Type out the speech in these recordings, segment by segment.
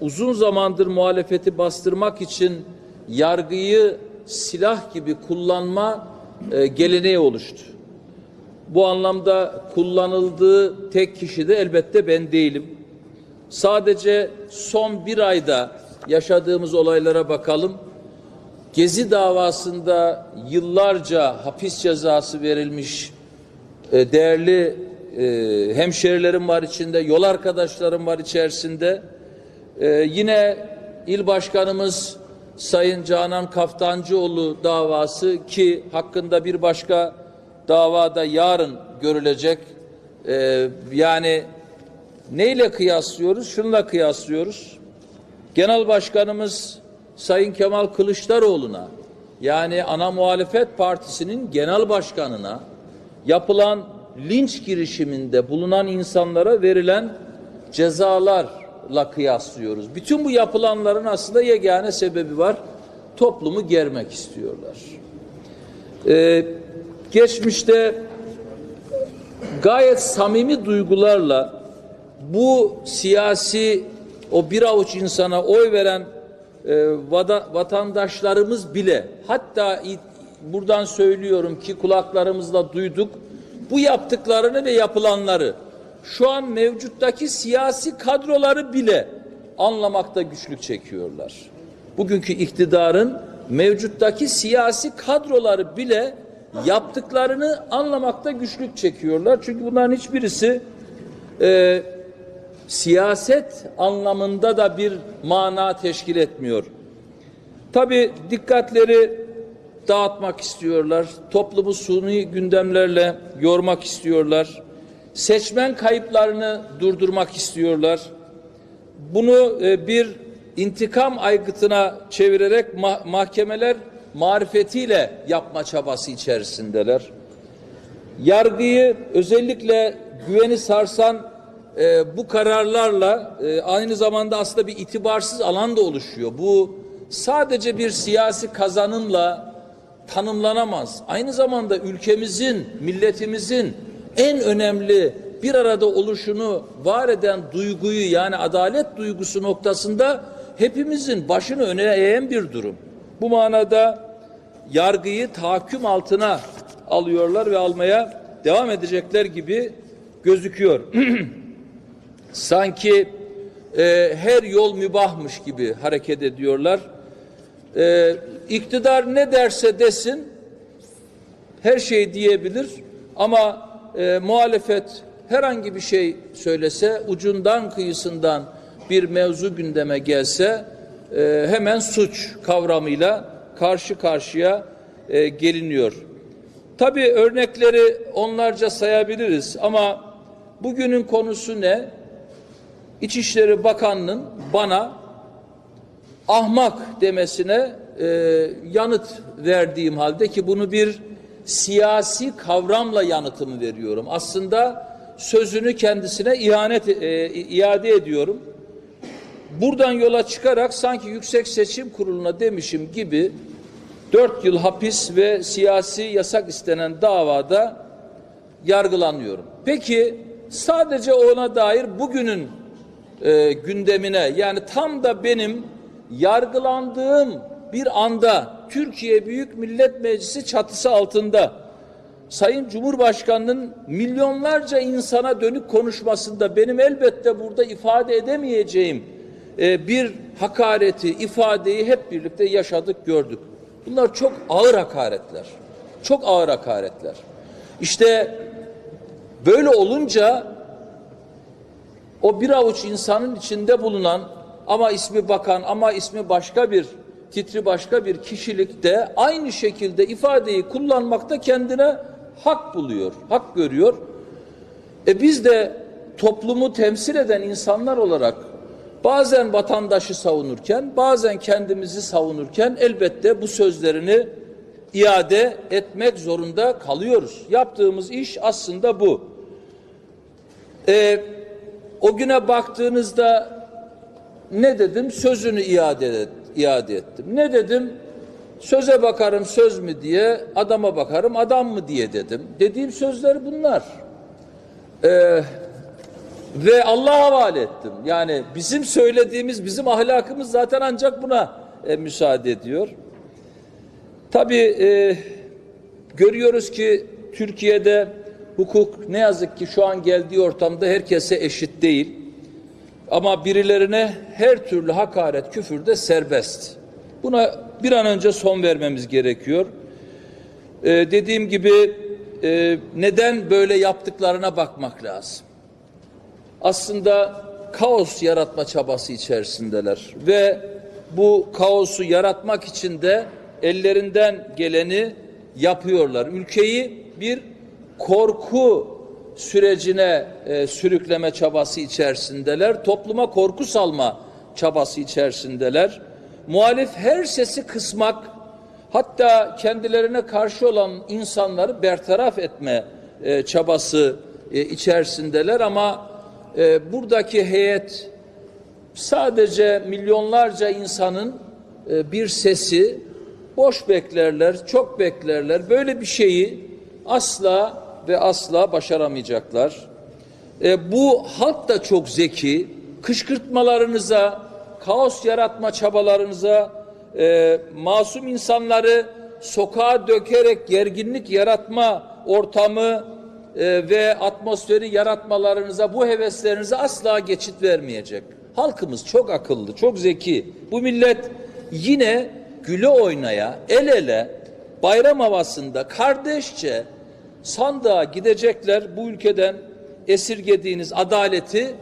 uzun zamandır muhalefeti bastırmak için yargıyı silah gibi kullanma e, geleneği oluştu. Bu anlamda kullanıldığı tek kişi de elbette ben değilim. Sadece son bir ayda yaşadığımız olaylara bakalım. Gezi davasında yıllarca hapis cezası verilmiş e, değerli e, hemşerilerim var içinde, yol arkadaşlarım var içerisinde. E, yine il başkanımız Sayın Canan Kaftancıoğlu davası ki hakkında bir başka davada yarın görülecek. E, yani neyle kıyaslıyoruz? Şununla kıyaslıyoruz. Genel Başkanımız Sayın Kemal Kılıçdaroğlu'na yani ana muhalefet partisinin genel başkanına yapılan linç girişiminde bulunan insanlara verilen cezalarla kıyaslıyoruz. Bütün bu yapılanların aslında yegane sebebi var. Toplumu germek istiyorlar. Ee, geçmişte gayet samimi duygularla bu siyasi o bir avuç insana oy veren e, vada, vatandaşlarımız bile hatta buradan söylüyorum ki kulaklarımızla duyduk bu yaptıklarını ve yapılanları şu an mevcuttaki siyasi kadroları bile anlamakta güçlük çekiyorlar. Bugünkü iktidarın mevcuttaki siyasi kadroları bile yaptıklarını anlamakta güçlük çekiyorlar. Çünkü bunların hiçbirisi e, siyaset anlamında da bir mana teşkil etmiyor. Tabi dikkatleri dağıtmak istiyorlar. Toplumu suni gündemlerle yormak istiyorlar. Seçmen kayıplarını durdurmak istiyorlar. Bunu e, bir intikam aygıtına çevirerek ma mahkemeler marifetiyle yapma çabası içerisindeler. Yargıyı özellikle güveni sarsan e, bu kararlarla e, aynı zamanda aslında bir itibarsız alan da oluşuyor. Bu sadece bir siyasi kazanımla tanımlanamaz. Aynı zamanda ülkemizin, milletimizin en önemli bir arada oluşunu var eden duyguyu yani adalet duygusu noktasında hepimizin başını öne eğen bir durum. Bu manada yargıyı tahakküm altına alıyorlar ve almaya devam edecekler gibi gözüküyor. Sanki e, her yol mübahmış gibi hareket ediyorlar. E, iktidar ne derse desin her şey diyebilir ama e, muhalefet herhangi bir şey söylese ucundan kıyısından bir mevzu gündeme gelse e, hemen suç kavramıyla karşı karşıya e, geliniyor. Tabii örnekleri onlarca sayabiliriz ama bugünün konusu ne? İçişleri Bakanı'nın bana ahmak demesine e, yanıt verdiğim halde ki bunu bir siyasi kavramla yanıtımı veriyorum. Aslında sözünü kendisine ihanet e, iade ediyorum. Buradan yola çıkarak sanki Yüksek Seçim Kurulu'na demişim gibi dört yıl hapis ve siyasi yasak istenen davada yargılanıyorum. Peki sadece ona dair bugünün e, gündemine yani tam da benim yargılandığım bir anda Türkiye Büyük Millet Meclisi çatısı altında Sayın Cumhurbaşkanı'nın milyonlarca insana dönük konuşmasında benim elbette burada ifade edemeyeceğim e, bir hakareti, ifadeyi hep birlikte yaşadık, gördük. Bunlar çok ağır hakaretler. Çok ağır hakaretler. İşte böyle olunca o bir avuç insanın içinde bulunan ama ismi bakan ama ismi başka bir titri başka bir kişilik de aynı şekilde ifadeyi kullanmakta kendine hak buluyor, hak görüyor. E biz de toplumu temsil eden insanlar olarak bazen vatandaşı savunurken, bazen kendimizi savunurken elbette bu sözlerini iade etmek zorunda kalıyoruz. Yaptığımız iş aslında bu. E, o güne baktığınızda ne dedim? Sözünü iade, et, iade ettim. Ne dedim? Söze bakarım söz mü diye, adama bakarım adam mı diye dedim. Dediğim sözler bunlar. Ee, ve Allah'a havale ettim. Yani bizim söylediğimiz, bizim ahlakımız zaten ancak buna e, müsaade ediyor. Tabii e, görüyoruz ki Türkiye'de hukuk ne yazık ki şu an geldiği ortamda herkese eşit değil. Ama birilerine her türlü hakaret, küfür de serbest. Buna bir an önce son vermemiz gerekiyor. Ee, dediğim gibi e, neden böyle yaptıklarına bakmak lazım. Aslında kaos yaratma çabası içerisindeler ve bu kaosu yaratmak için de ellerinden geleni yapıyorlar. Ülkeyi bir korku sürecine e, sürükleme çabası içerisindeler. Topluma korku salma çabası içerisindeler. Muhalif her sesi kısmak, hatta kendilerine karşı olan insanları bertaraf etme e, çabası e, içerisindeler ama e, buradaki heyet sadece milyonlarca insanın e, bir sesi boş beklerler, çok beklerler. Böyle bir şeyi asla ve asla başaramayacaklar. E, bu halk da çok zeki. Kışkırtmalarınıza, kaos yaratma çabalarınıza, e, masum insanları sokağa dökerek gerginlik yaratma ortamı e, ve atmosferi yaratmalarınıza, bu heveslerinize asla geçit vermeyecek. Halkımız çok akıllı, çok zeki. Bu millet yine güle oynaya, el ele, bayram havasında kardeşçe sandığa gidecekler. Bu ülkeden esirgediğiniz adaleti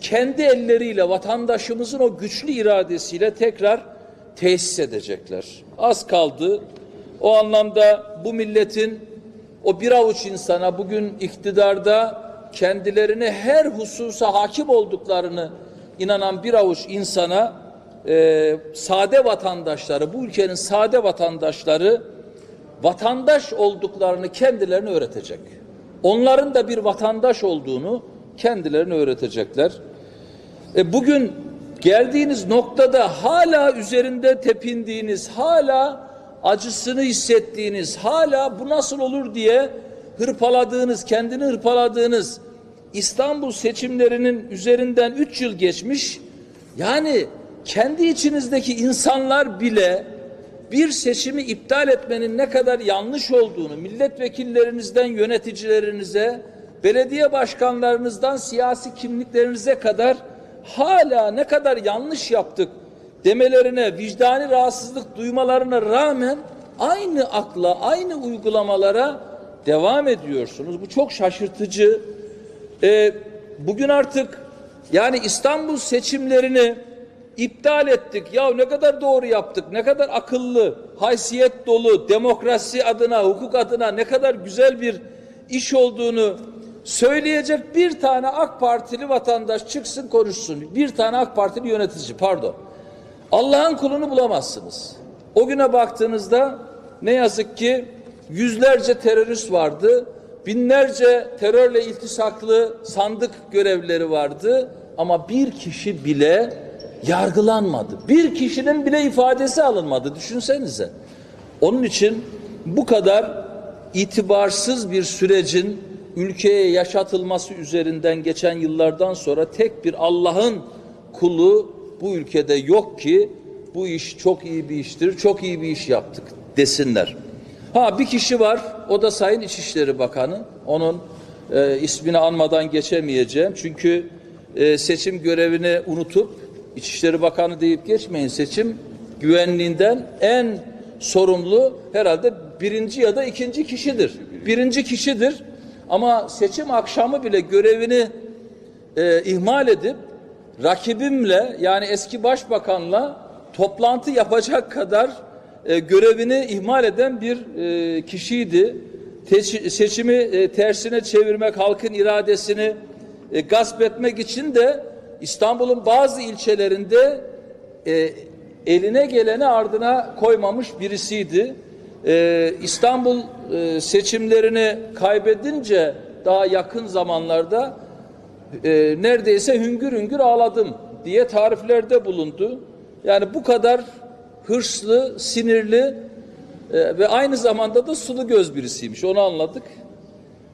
kendi elleriyle vatandaşımızın o güçlü iradesiyle tekrar tesis edecekler. Az kaldı. O anlamda bu milletin o bir avuç insana bugün iktidarda kendilerine her hususa hakim olduklarını inanan bir avuç insana e, sade vatandaşları, bu ülkenin sade vatandaşları vatandaş olduklarını kendilerine öğretecek. Onların da bir vatandaş olduğunu kendilerine öğretecekler. E, bugün geldiğiniz noktada hala üzerinde tepindiğiniz, hala acısını hissettiğiniz, hala bu nasıl olur diye hırpaladığınız, kendini hırpaladığınız İstanbul seçimlerinin üzerinden üç yıl geçmiş. Yani kendi içinizdeki insanlar bile bir seçimi iptal etmenin ne kadar yanlış olduğunu milletvekillerinizden yöneticilerinize, belediye başkanlarınızdan siyasi kimliklerinize kadar hala ne kadar yanlış yaptık demelerine, vicdani rahatsızlık duymalarına rağmen aynı akla, aynı uygulamalara devam ediyorsunuz. Bu çok şaşırtıcı. Ee, bugün artık yani İstanbul seçimlerini iptal ettik. Ya ne kadar doğru yaptık, ne kadar akıllı, haysiyet dolu, demokrasi adına, hukuk adına ne kadar güzel bir iş olduğunu söyleyecek bir tane AK Partili vatandaş çıksın konuşsun. Bir tane AK Partili yönetici pardon. Allah'ın kulunu bulamazsınız. O güne baktığınızda ne yazık ki yüzlerce terörist vardı. Binlerce terörle iltisaklı sandık görevlileri vardı. Ama bir kişi bile yargılanmadı. Bir kişinin bile ifadesi alınmadı. Düşünsenize. Onun için bu kadar itibarsız bir sürecin ülkeye yaşatılması üzerinden geçen yıllardan sonra tek bir Allah'ın kulu bu ülkede yok ki bu iş çok iyi bir iştir, çok iyi bir iş yaptık desinler. Ha bir kişi var, o da Sayın İçişleri Bakanı. Onun e, ismini anmadan geçemeyeceğim. Çünkü e, seçim görevini unutup İçişleri Bakanı deyip geçmeyin seçim güvenliğinden en sorumlu herhalde birinci ya da ikinci kişidir. Birinci kişidir ama seçim akşamı bile görevini e, ihmal edip rakibimle yani eski başbakanla toplantı yapacak kadar e, görevini ihmal eden bir e, kişiydi. Te- seçimi e, tersine çevirmek, halkın iradesini e, gasp etmek için de İstanbul'un bazı ilçelerinde e, eline geleni ardına koymamış birisiydi. E, İstanbul e, seçimlerini kaybedince daha yakın zamanlarda e, neredeyse hüngür hüngür ağladım diye tariflerde bulundu. Yani bu kadar hırslı, sinirli e, ve aynı zamanda da sulu göz birisiymiş. Onu anladık.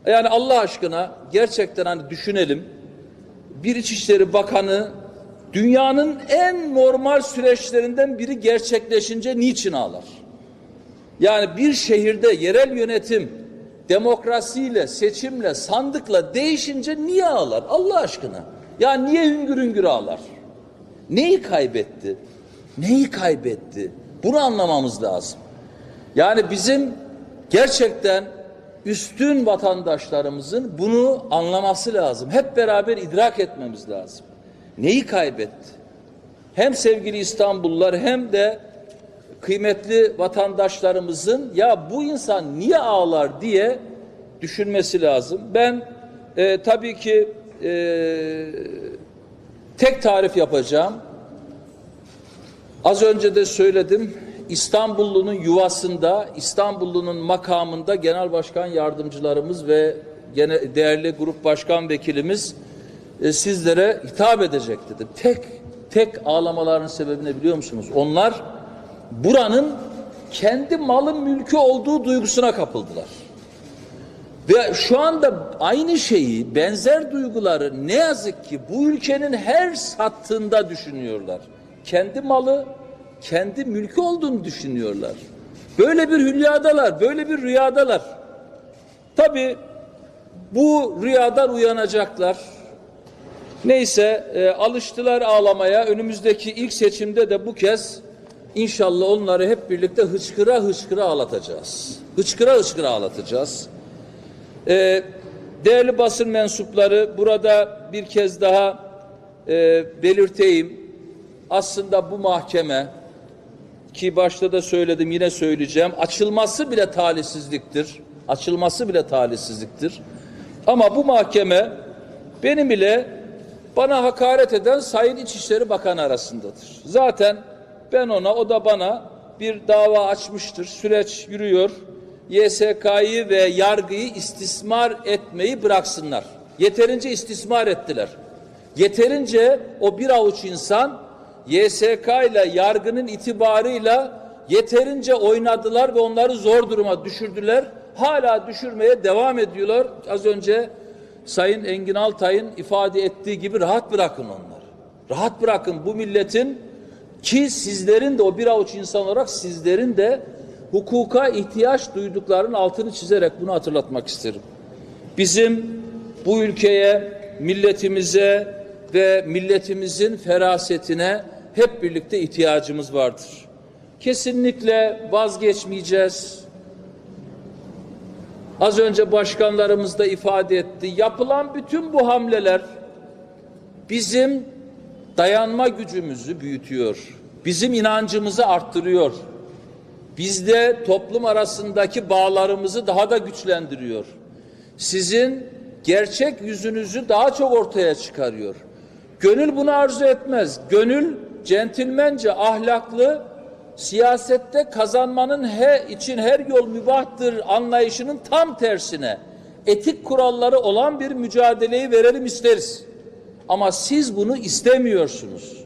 Yani Allah aşkına gerçekten hani düşünelim. Bir İçişleri Bakanı dünyanın en normal süreçlerinden biri gerçekleşince niçin ağlar? Yani bir şehirde yerel yönetim demokrasiyle, seçimle, sandıkla değişince niye ağlar? Allah aşkına. Ya niye hüngür hüngür ağlar? Neyi kaybetti? Neyi kaybetti? Bunu anlamamız lazım. Yani bizim gerçekten üstün vatandaşlarımızın bunu anlaması lazım. Hep beraber idrak etmemiz lazım. Neyi kaybetti? Hem sevgili İstanbullular hem de kıymetli vatandaşlarımızın ya bu insan niye ağlar diye düşünmesi lazım. Ben e, tabii ki e, tek tarif yapacağım. Az önce de söyledim. İstanbullunun yuvasında, İstanbullunun makamında genel başkan yardımcılarımız ve gene değerli grup başkan vekilimiz e, sizlere hitap edecek dedim. Tek tek ağlamaların sebebini biliyor musunuz? Onlar buranın kendi malın mülkü olduğu duygusuna kapıldılar. Ve şu anda aynı şeyi, benzer duyguları ne yazık ki bu ülkenin her sattığında düşünüyorlar. Kendi malı, kendi mülkü olduğunu düşünüyorlar. Böyle bir hülyadalar, böyle bir rüyadalar. Tabii bu rüyadan uyanacaklar. Neyse e, alıştılar ağlamaya. Önümüzdeki ilk seçimde de bu kez inşallah onları hep birlikte hıçkıra hıçkıra ağlatacağız. Hıçkıra hıçkıra ağlatacağız. E, değerli basın mensupları burada bir kez daha e, belirteyim. Aslında bu mahkeme ki başta da söyledim yine söyleyeceğim. Açılması bile talihsizliktir. Açılması bile talihsizliktir. Ama bu mahkeme benim ile bana hakaret eden Sayın İçişleri Bakanı arasındadır. Zaten ben ona, o da bana bir dava açmıştır. Süreç yürüyor. YSK'yı ve yargıyı istismar etmeyi bıraksınlar. Yeterince istismar ettiler. Yeterince o bir avuç insan YSK ile yargının itibarıyla yeterince oynadılar ve onları zor duruma düşürdüler. Hala düşürmeye devam ediyorlar. Az önce Sayın Engin Altay'ın ifade ettiği gibi rahat bırakın onları. Rahat bırakın bu milletin ki sizlerin de o bir avuç insan olarak sizlerin de hukuka ihtiyaç duyduklarının altını çizerek bunu hatırlatmak isterim. Bizim bu ülkeye, milletimize ve milletimizin ferasetine hep birlikte ihtiyacımız vardır. Kesinlikle vazgeçmeyeceğiz. Az önce başkanlarımız da ifade etti. Yapılan bütün bu hamleler bizim dayanma gücümüzü büyütüyor. Bizim inancımızı arttırıyor. Bizde toplum arasındaki bağlarımızı daha da güçlendiriyor. Sizin gerçek yüzünüzü daha çok ortaya çıkarıyor. Gönül bunu arzu etmez. Gönül centilmence, ahlaklı, siyasette kazanmanın he, için her yol mübahtır anlayışının tam tersine etik kuralları olan bir mücadeleyi verelim isteriz. Ama siz bunu istemiyorsunuz.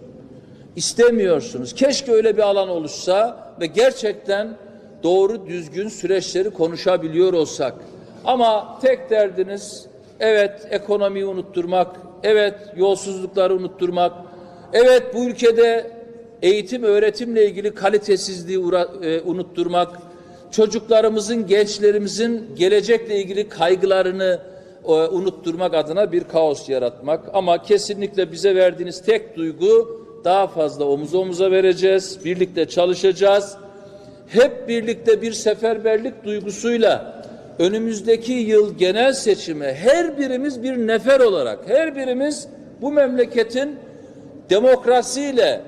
İstemiyorsunuz. Keşke öyle bir alan oluşsa ve gerçekten doğru düzgün süreçleri konuşabiliyor olsak. Ama tek derdiniz evet ekonomiyi unutturmak, evet yolsuzlukları unutturmak, evet bu ülkede eğitim öğretimle ilgili kalitesizliği e, unutturmak, çocuklarımızın, gençlerimizin gelecekle ilgili kaygılarını e, unutturmak adına bir kaos yaratmak. Ama kesinlikle bize verdiğiniz tek duygu daha fazla omuz omuza vereceğiz, birlikte çalışacağız. Hep birlikte bir seferberlik duygusuyla önümüzdeki yıl genel seçime her birimiz bir nefer olarak, her birimiz bu memleketin demokrasiyle,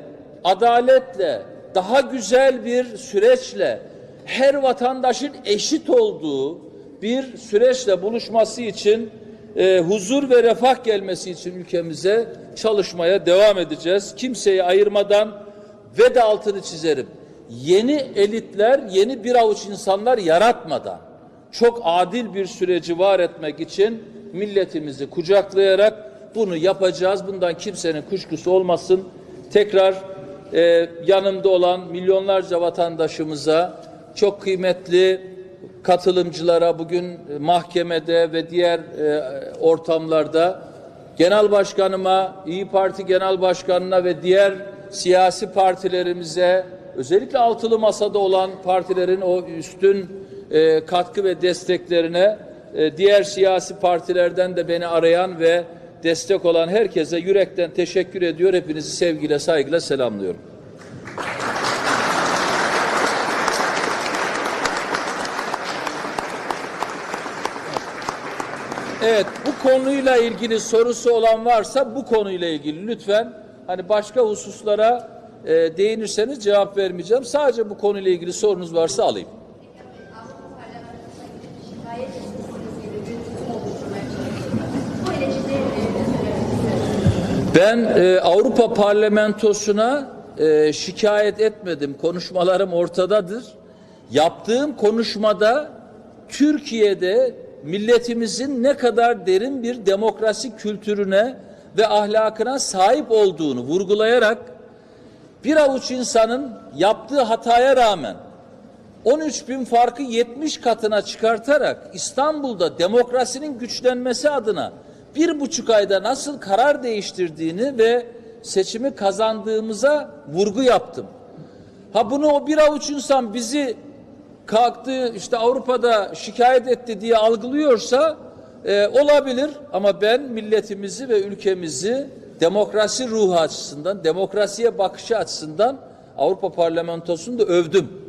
adaletle, daha güzel bir süreçle, her vatandaşın eşit olduğu bir süreçle buluşması için e, huzur ve refah gelmesi için ülkemize çalışmaya devam edeceğiz. Kimseyi ayırmadan ve de altını çizerim. Yeni elitler, yeni bir avuç insanlar yaratmadan çok adil bir süreci var etmek için milletimizi kucaklayarak bunu yapacağız. Bundan kimsenin kuşkusu olmasın. Tekrar e, yanımda olan milyonlarca vatandaşımıza çok kıymetli katılımcılara bugün mahkemede ve diğer e, ortamlarda Genel Başkanıma, İyi Parti Genel Başkanına ve diğer siyasi partilerimize, özellikle altılı masada olan partilerin o üstün e, katkı ve desteklerine, e, diğer siyasi partilerden de beni arayan ve destek olan herkese yürekten teşekkür ediyor. Hepinizi sevgiyle, saygıyla selamlıyorum. Evet, bu konuyla ilgili sorusu olan varsa bu konuyla ilgili lütfen hani başka hususlara e, değinirseniz cevap vermeyeceğim. Sadece bu konuyla ilgili sorunuz varsa alayım. Ben e, Avrupa Parlamentosu'na e, şikayet etmedim. Konuşmalarım ortadadır. Yaptığım konuşmada Türkiye'de milletimizin ne kadar derin bir demokrasi kültürüne ve ahlakına sahip olduğunu vurgulayarak bir avuç insanın yaptığı hataya rağmen 13 bin farkı 70 katına çıkartarak İstanbul'da demokrasinin güçlenmesi adına bir buçuk ayda nasıl karar değiştirdiğini ve seçimi kazandığımıza vurgu yaptım. Ha bunu o bir avuç insan bizi kalktı işte Avrupa'da şikayet etti diye algılıyorsa e, olabilir ama ben milletimizi ve ülkemizi demokrasi ruhu açısından, demokrasiye bakışı açısından Avrupa Parlamentosu'nda övdüm.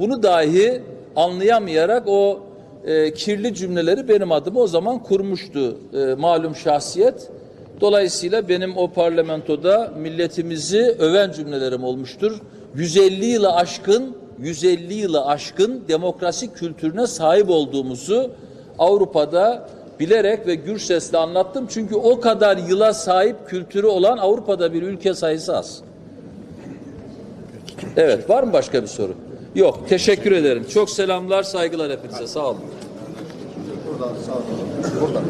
Bunu dahi anlayamayarak o e, kirli cümleleri benim adıma o zaman kurmuştu e, malum şahsiyet. Dolayısıyla benim o parlamentoda milletimizi öven cümlelerim olmuştur. 150 yılı aşkın 150 yılı aşkın demokrasi kültürüne sahip olduğumuzu Avrupa'da bilerek ve gür sesle anlattım. Çünkü o kadar yıla sahip kültürü olan Avrupa'da bir ülke sayısı az. Evet, var mı başka bir soru? Yok, teşekkür ederim. Çok selamlar, saygılar hepinize. Sağ olun. Buradan sağ olun. Buradan.